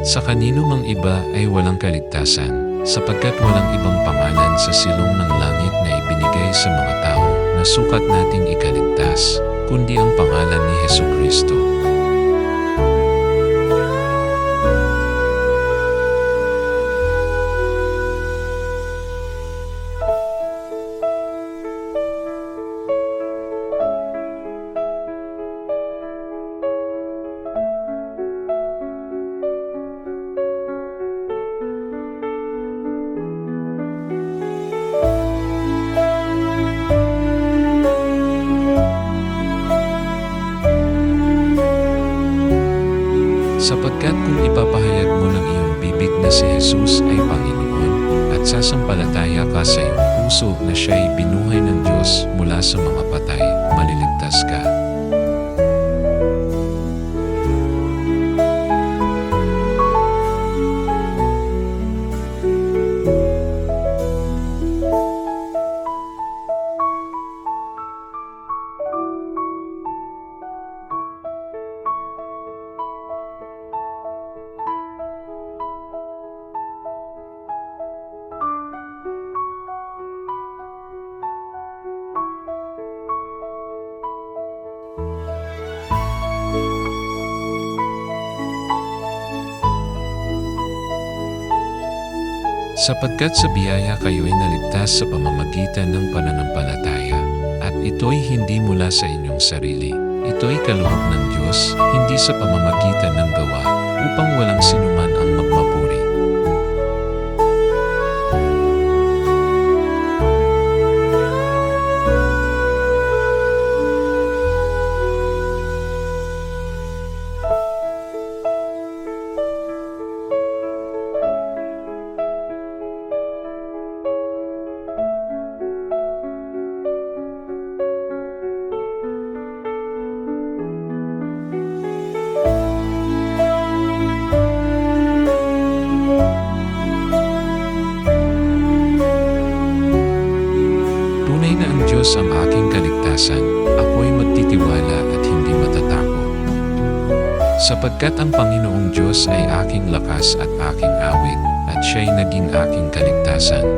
At sa kanino mang iba ay walang kaligtasan, sapagkat walang ibang pangalan sa silong ng langit na ibinigay sa mga tao na sukat nating ikaligtas, kundi ang pangalan ni Heso Kristo. Sapagkat kung ipapahayag mo ng iyong bibig na si Jesus ay Panginoon, at sasampalataya ka sa iyong puso na siya ay binuhay ng Diyos mula sa mga patay, maliligtas ka. Sapagkat sa biyaya kayo ay naligtas sa pamamagitan ng pananampalataya, at ito'y hindi mula sa inyong sarili. Ito'y kaloob ng Diyos, hindi sa pamamagitan ng gawa, upang walang sinuman Diyos ang aking kaligtasan, ako'y magtitiwala at hindi matatakot. Sapagkat ang Panginoong Diyos ay aking lakas at aking awit, at siya'y naging aking kaligtasan.